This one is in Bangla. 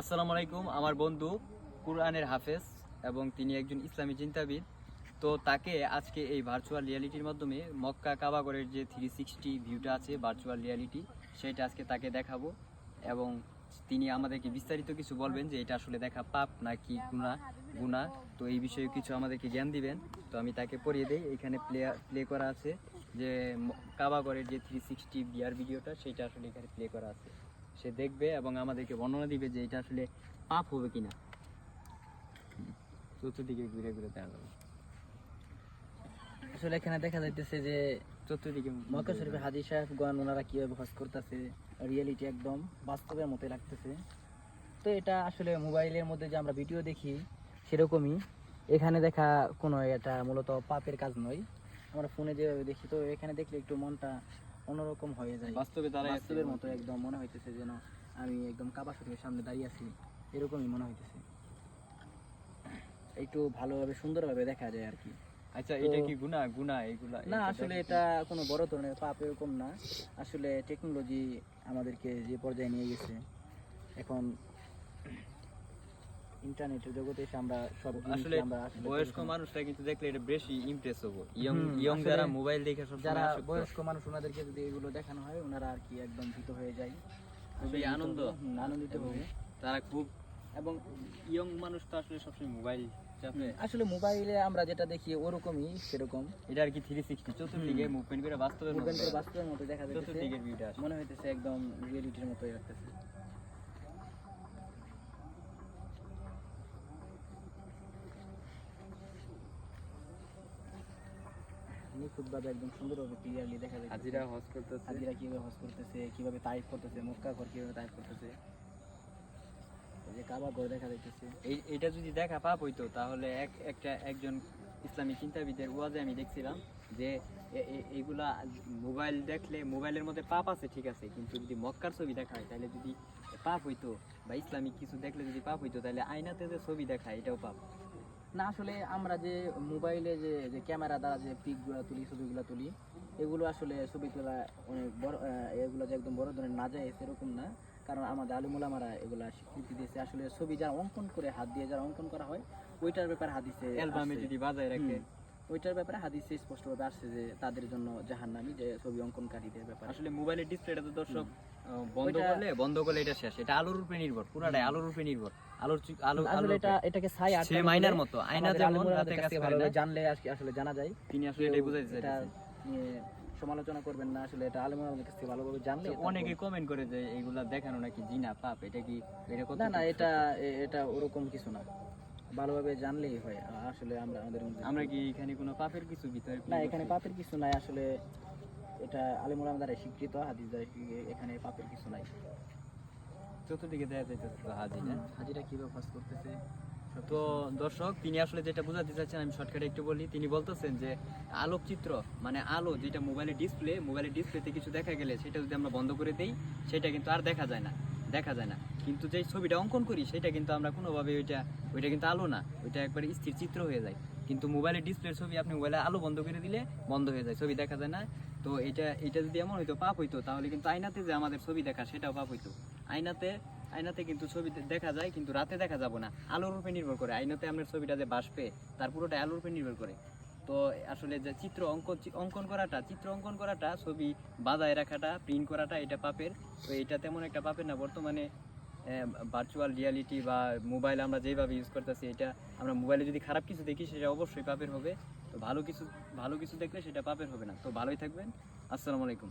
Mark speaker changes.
Speaker 1: আসসালামু আলাইকুম, আমার বন্ধু কুরআনের হাফেজ এবং তিনি একজন ইসলামী চিন্তাবিদ। তো তাকে আজকে এই ভার্চুয়াল রিয়ালিটির মাধ্যমে মক্কা কাবাগরের যে থ্রি সিক্সটি ভিউটা আছে ভার্চুয়াল রিয়ালিটি সেটা আজকে তাকে দেখাবো। এবং তিনি আমাদেরকে বিস্তারিত কিছু বলবেন যে এটা আসলে দেখা পাপ নাকি গুণা গুণা তো এই বিষয়ে কিছু আমাদেরকে জ্ঞান দিবেন। তো আমি তাকে পড়িয়ে দেই, এখানে প্লে প্লে করা আছে যে কাবাগরের যে থ্রি সিক্সটি বিয়ার ভিডিওটা সেটা আসলে এখানে প্লে করা আছে। সে দেখবে এবং আমাদেরকে বর্ণনা দিবে যে এটা আসলে পাপ হবে কিনা। চতুর্দিকে ঘুরে ঘুরে দেখা যাবে।
Speaker 2: আসলে এখানে দেখা যাইতেছে যে
Speaker 1: চতুর্দিকে
Speaker 2: মক্কা শরীফের হাজি সাহেবগণ ওনারা কীভাবে হজ করতেছে রিয়েলিটি একদম বাস্তবের মতোই লাগতেছে। তো এটা আসলে মোবাইলের মধ্যে যে আমরা ভিডিও দেখি, সেরকমই। এখানে দেখা কোনো এটা মূলত পাপের কাজ নয়। আমরা ফোনে যেভাবে দেখি, তো এখানে দেখলে একটু মনটা অন্যরকম হয়ে যায়।
Speaker 1: বাস্তবে তারা
Speaker 2: বাস্তবের মতো একদম মনে হইতেছে যেন আমি একদম কাবা শরীফের সামনে দাঁড়িয়ে আছি। এরকমই মনে হইতেছে। একটু ভালোভাবে সুন্দরভাবে দেখা যায় আর কি।
Speaker 1: আচ্ছা এটা কি গুণা গুণা এগুলা
Speaker 2: না আসলে এটা কোনো বড় ধরনের পাপ এরকম না। আসলে টেকনোলজি আমাদেরকে যে পর্যায়ে নিয়ে গেছে এখন ইন্টারনেটের জগতে এসে আমরা সব
Speaker 1: আসলে বয়স্ক মানুষরা কিন্তু দেখলে এটা বেশি ইমপ্রেস হব। ইয়ং ইয়ং যারা মোবাইল দেখে সব
Speaker 2: যারা বয়স্ক মানুষ ওনাদেরকে যদি এগুলো দেখানো হয় ওনারা আর কি একদম ভীত হয়ে যায়।
Speaker 1: খুবই আনন্দ।
Speaker 2: আনন্দিত হবে
Speaker 1: তারা খুব এবং ইয়ং মানুষ তো আসলে সবসময় মোবাইল
Speaker 2: আসলে মোবাইলে আমরা যেটা দেখি ওরকমই সেরকম।
Speaker 1: এটা আর কি থ্রি সিক্সটি চতুর্দিকে মুভমেন্ট করে বাস্তবের
Speaker 2: মোবাইল
Speaker 1: মধ্যে
Speaker 2: বাস্তবের মতো দেখা যাচ্ছে মনে হইতেছে একদম রিয়েলিটির মতোই লাগতেছে। নিখুঁতভাবে একদম সুন্দরভাবে ক্লিয়ারলি দেখা যায়
Speaker 1: হাজিরা হজ করতেছে।
Speaker 2: হাজিরা কীভাবে হজ করতেছে কীভাবে তারিফ করতেছে মক্কা ঘর কীভাবে তারিফ করতেছে। যে কাবা ঘর দেখা যাইতেছে।
Speaker 1: এই এটা যদি দেখা পাপ হইতো তাহলে এক একটা একজন ইসলামী চিন্তাবিদের ওয়াজে আমি দেখছিলাম যে এ- এ- এগুলা মোবাইল দেখলে মোবাইলের মধ্যে পাপ আছে ঠিক আছে। কিন্তু যদি মক্কার ছবি দেখা হয় তাহলে যদি পাপ হইতো বা ইসলামিক কিছু দেখলে যদি পাপ হইতো তাহলে আয়নাতে যে ছবি দেখা এটাও পাপ।
Speaker 2: না আসলে আমরা যে মোবাইলে যে যে ক্যামেরা দ্বারা যে পিকগুলো তুলি ছবিগুলো তুলি এগুলো আসলে ছবি তোলা অনেক বড় এগুলো যে একদম বড় ধরনের না যায় সেরকম না কারণ আমাদের আলিমুলামারা এগুলো স্বীকৃতি দিয়েছে আসলে ছবি যারা অঙ্কন করে হাত দিয়ে যারা অঙ্কন করা হয় ওইটার ব্যাপারে হাদিসে
Speaker 1: অ্যালবামে
Speaker 2: আসছে।
Speaker 1: যদি বাজায় রাখে।
Speaker 2: ওইটার ব্যাপারে হাদিসে স্পষ্টভাবে আসছে যে তাদের জন্য জাহান্নামী যে ছবি অঙ্কনকারীদের ব্যাপারে।
Speaker 1: আসলে মোবাইলের ডিসপ্লেটা তো দর্শক বন্ধ করলে বন্ধ করলে এটা শেষ। এটা আলোর উপরে নির্ভর পুরাটাই আলোর উপরে নির্ভর। আলোর আলো
Speaker 2: আসলে এটা এটাকে ছাই
Speaker 1: সে
Speaker 2: আটকানো
Speaker 1: মাইনার মতো আয়না যেমন রাতে
Speaker 2: কাছ
Speaker 1: করে
Speaker 2: জানলে আজকে আসলে জানা যায়
Speaker 1: তিনি আসলে এটাই বুঝাইতে
Speaker 2: এটা নিয়ে সমালোচনা করবেন না আসলে এটা আলিমুলামাদের কাছ থেকে ভালোভাবে জানলে
Speaker 1: অনেকে কমেন্ট করে যে এগুলা দেখানো নাকি জিনা পাপ? এটা কি এটা
Speaker 2: না না এটা এটা ওরকম কিছু না। ভালোভাবে জানলেই হয় আসলে আমরা আমাদের মধ্যে-
Speaker 1: আমরা কি এখানে কোনো পাপের কিছু ভিতরে
Speaker 2: না এখানে পাপের কিছু নাই আসলে এটা আলিমুলাম দ্বারা স্বীকৃত হাদিস দ্বারা এখানে পাপের কিছু নাই।
Speaker 1: চতুর্দিকে দেখা যাইতেছে তো হাজি না
Speaker 2: হাজিরা কীভাবে ফাঁস করতেছে?
Speaker 1: তো দর্শক তিনি আসলে যেটা বোঝাতে চাচ্ছেন আমি শর্টকাটে একটু বলি তিনি বলতেছেন যে আলোকচিত্র মানে আলো যেটা মোবাইলের ডিসপ্লে মোবাইলের ডিসপ্লেতে কিছু দেখা গেলে সেটা যদি আমরা বন্ধ করে দেই সেটা কিন্তু আর দেখা যায় না। দেখা যায় না। কিন্তু যে ছবিটা অঙ্কন করি, সেটা কিন্তু আমরা কোনোভাবে ওইটা ওইটা কিন্তু আলো না। ওইটা একবারে স্থির চিত্র হয়ে যায়। কিন্তু মোবাইলের ডিসপ্লের ছবি আপনি মোবাইলে আলো বন্ধ করে দিলে বন্ধ হয়ে যায়, ছবি দেখা যায় না। তো এটা এটা যদি এমন হইতো, পাপ হইতো, তাহলে কিন্তু আয়নাতে যে আমাদের ছবি দেখা, সেটাও পাপ হইতো। আয়নাতে আয়নাতে কিন্তু ছবি দেখা যায়, কিন্তু রাতে দেখা যাব না। আলোর উপরে নির্ভর করে। আয়নাতে আপনার ছবিটা যে বাসবে তার পুরোটা আলোর উপরে নির্ভর করে। তো আসলে যে চিত্র অঙ্কন অঙ্কন করাটা, চিত্র অঙ্কন করাটা, ছবি বাজায় রাখাটা প্রিন্ট করাটা এটা পাপের। তো এটা তেমন একটা পাপের না। বর্তমানে ভার্চুয়াল রিয়ালিটি বা মোবাইল আমরা যেভাবে ইউজ করতেছি, এটা আমরা মোবাইলে যদি খারাপ কিছু দেখি, সেটা অবশ্যই পাপের হবে। তো ভালো কিছু ভালো কিছু দেখলে সেটা পাপের হবে না। তো ভালোই থাকবেন। আসসালামু আলাইকুম।